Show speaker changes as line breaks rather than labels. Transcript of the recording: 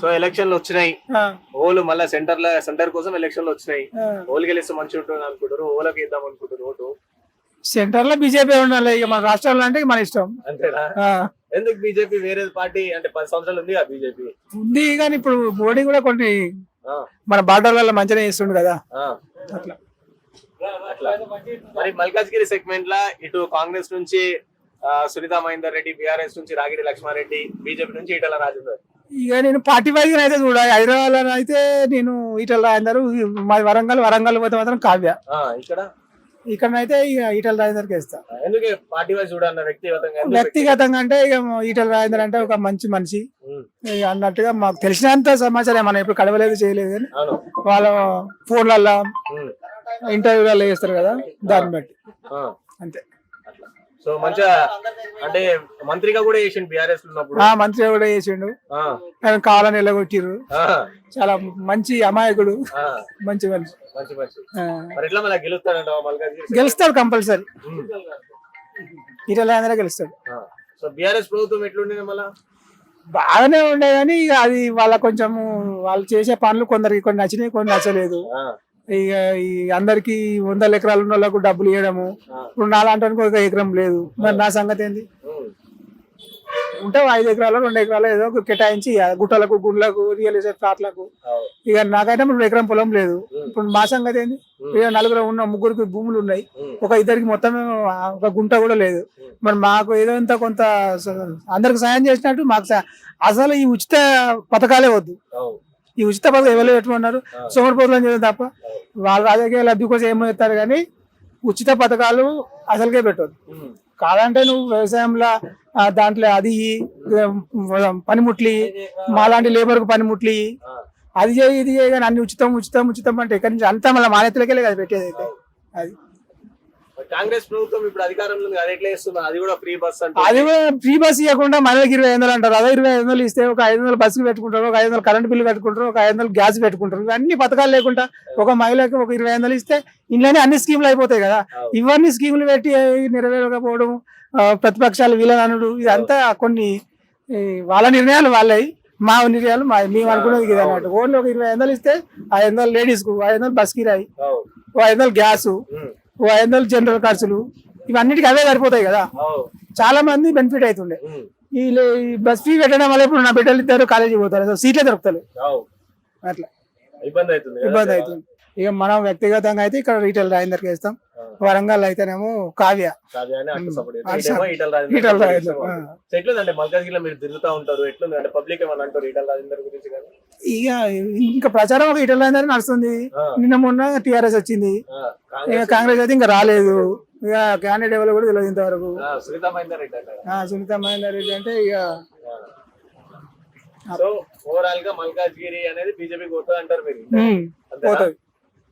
So ఎలక్షన్లు వచ్చినాయి. ఓలు మళ్ళీ సెంటర్లో సెంటర్ కోసం ఎలక్షన్లు వచ్చినాయి. ఓలు గెలిస్తే మంచిగా ఉంటుంది అనుకుంటారు ఓలకు ఇద్దాం అనుకుంటారు ఓటు.
సెంటర్లో బీజేపీ ఉండాలి. ఇక మన రాష్ట్రాల్లో అంటే మన ఇష్టం.
అంతేనా? ఎందుకు బీజేపీ వేరే పార్టీ అంటే పది సంవత్సరాలు ఉంది ఆ బీజేపీ?
ఉంది కానీ ఇప్పుడు మోడీ కూడా కొన్ని మన బార్డర్లలో మంచిగా చేస్తుండు కదా. అట్లా.
మరి మల్కాజ్గిరి సెగ్మెంట్ లా ఇటు కాంగ్రెస్ నుంచి సునీతా మహేందర్ రెడ్డి బీఆర్ఎస్ నుంచి రాగిడి లక్ష్మారెడ్డి బీజేపీ నుంచి ఈటల రాజేందర్.
ఇక నేను పార్టీ వైజ్ అయితే చూడాలి. హైదరాబాద్లో అయితే నేను ఈటల రాజేందర్ మా వరంగల్ వరంగల్ పోతే మాత్రం కావ్య.
ఇక్కడ?
ఇక్కడనైతే ఇక ఈటల రాజేందర్కి ఇస్తా.
ఎందుకు పార్టీ వైజ్ చూడాలన్న వ్యక్తిగతంగా
అంటే ఇక ఈటల రాజేందర్ అంటే ఒక మంచి మనిషి. ఇక అన్నట్టుగా మాకు తెలిసినంత సమాచారం మనం ఇప్పుడు కడవలేదు చేయలేదు కానీ
అవును.
వాళ్ళ ఫోన్లల్లో ఇంటర్వ్యూలలో చేస్తారు కదా దాన్ని బట్టి. అంతే.
అట్లా. సో మంచిగా అంటే మంత్రిగా కూడా చేసిండు బీఆర్ఎస్ ఉన్నప్పుడు.
ఆ మంత్రి కూడా చేసిండు. కావాలని వెళ్ళగొట్టిర్రు
ఆ,
చాలా మంచి అమాయకుడు. మంచి మనిషి గెలుస్తాడు కంపల్సరీ. రాజేందర్ గెలుస్తాడు.
సో బీఆర్ఎస్ ప్రభుత్వం ఎట్లుండేది మళ్ళా?
బాగానే ఉండే కానీ అది వాళ్ళ కొంచెము వాళ్ళు చేసే పనులు కొందరికి కొన్ని నచ్చినాయి కొన్ని నచ్చలేదు. ఇక ఈ అందరికి వందల ఎకరాలు ఉన్న వాళ్ళకు డబ్బులు ఇవ్వడము. ఇప్పుడు నాలాంటి ఒక ఎకరం లేదు. మరి నా సంగతి ఏంది? ఉంటే ఐదు ఎకరాలు రెండు ఎకరాలు ఏదో ఒక కేటాయించి. గుట్టలకు గుండ్లకు రియల్ ఎస్టేట్ ప్లాట్లకు. ఇక నాకైతే ఇప్పుడు ఎకరం పొలం లేదు. ఇప్పుడు మా సంగతి ఏంది? ఇక నలుగురు ఉన్న ముగ్గురికి భూములు ఉన్నాయి. ఒక ఇద్దరికి మొత్తం ఒక గుంట కూడా లేదు. మరి మాకు ఏదో ఇంత కొంత అందరికి సాయం చేసినట్టు మాకు అసలు ఈ ఉచిత పథకాలే వద్దు. ఈ ఉచిత పథకం ఎవరు పెట్టుకున్నారు?
ఆ.
సోమరిపోతులు చేయడం తప్ప. వాళ్ళ రాజకీయ లబ్ధి కోసం ఏమో ఇస్తారు కానీ ఉచిత పథకాలు అసలుకే పెట్టవద్దు
ఉమ్,
కాదంటే నువ్వు వ్యవసాయంలో దాంట్లో అది పనిముట్లు మాలాంటి లేబర్కు పనిముట్లు అది చేయి ఇది చేయి కానీ అన్ని ఉచితం ఉచితం ఉచితం అంటే ఎక్కడి నుంచి? అంతా మళ్ళీ మానేతలకెళ్ళే కదా పెట్టేది అయితే. అది.
కాంగ్రెస్ ప్రభుత్వం ఇప్పుడు అధికారంలో ఉంది అది ఎట్లా చేస్తుంది అది కూడా ఫ్రీ బస్ అంటే
అది కూడా ఫ్రీ బస్ ఇవ్వకుండా మనకి ఇరవై ఐదు వందలు అంటారు అదే ఇరవై ఐదు వందలు ఇస్తే ఒక ఐదు వందలు బస్సుకి పెట్టుకుంటారు ఒక ఐదు వందలు కరెంట్ బిల్లు కట్టుకుంటారు ఒక ఐదు వందలు గ్యాస్ పెట్టుకుంటారు ఇవన్నీ పథకాలు లేకుండా ఒక మహిళకి ఒక ఇరవై ఐదు వందలు ఇస్తే ఇంట్లోనే అన్ని స్కీములు అయిపోతాయి కదా
అవును.
ఇవన్నీ స్కీములు పెట్టి నెరవేరకపోవడం ఆ, ప్రతిపక్షాలు వీలనడు ఇదంతా కొన్ని ఈ, వాళ్ళ నిర్ణయాలు వాళ్ళవి మా నిర్ణయాలు మా మేము అనుకునేది ఇది అన్నట్టు ఓన్లీ ఒక ఇరవై ఐదు వందలు ఇస్తే ఐదు వందలు లేడీస్కు ఐదు వందలు బస్ కిరాయి. ఓ ఐదు వందలు గ్యాస్
ఉమ్,
ఐదు వందలు జనరల్ ఖర్చులు ఇవన్నిటికి అవే సరిపోతాయి కదా. చాలా మంది బెనిఫిట్ అవుతుండే ఈ బస్ ఫీ పెట్టడం వల్ల ఇప్పుడు నా బిడ్డలు ఇద్దరు కాలేజీ పోతారు సీట్లే దొరుకుతాయి
అవును.
అట్లా.
ఇబ్బంది అవుతుంది?
ఇబ్బంది అవుతుంది. ఇక మనం వ్యక్తిగతంగా అయితే ఇక్కడ రీటైల్ రాయిందర్కి వేస్తాం. వరంగల్ అయితేనేమో కావ్య.
ఈటల రాజేందర్
రాజేందర్,
ఎట్లుందంటే మల్కాజ్గిరిలో మీరు తిరుగుతా ఉంటారు ఎట్లుంది అంటే పబ్లిక్ ఏమన్నా అంటారు ఈటల రాజేందర్ గురించి కానీ?
ఇక ఇంకా ప్రచారం ఒక ఈటల రాయిందర్ నడుస్తుంది. నిన్న మొన్న టిఆర్ఎస్ వచ్చింది. ఇక
కాంగ్రెస్
అయితే ఇంకా రాలేదు. ఇక క్యాండిడేట్ ఎవరు కూడా తెలియదు ఇంతవరకు.
సునీతా మహేందర్ రెడ్డి
సునీత మహేందర్ రెడ్డి అంటే ఇక
సో ఓవరాల్గా మల్కాజ్గిరి అనేది బీజేపీ పోతుంది అంటారు మీరు?
పోతుంది.